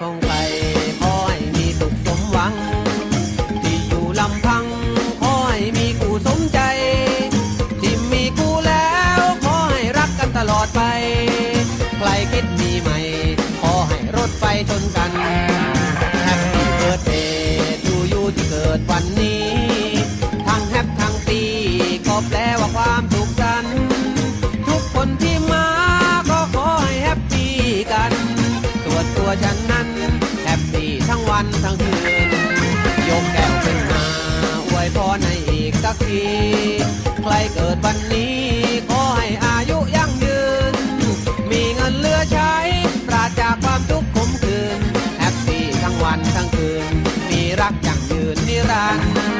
ของไปขอยมีสุขสมหวัง ที่อยู่ลำพังขอยมีกูสมใจ ที่มีกูแล้วขอยรักกันตลอดไป ใครคิดมีใหม่ ขอให้รถไฟชนกันแฮปปี้เบิร์ดเดย์ทูยูที่เกิดวันนี้ สักทีใครเกิดวันนี้ ขอให้อายุยั่งยืน มีเงินเหลือใช้ ปราจากความทุกข์ขมขื่นแฮปปี้ทั้งวันทั้งคืน มีรักอย่างยืนนิรันดร์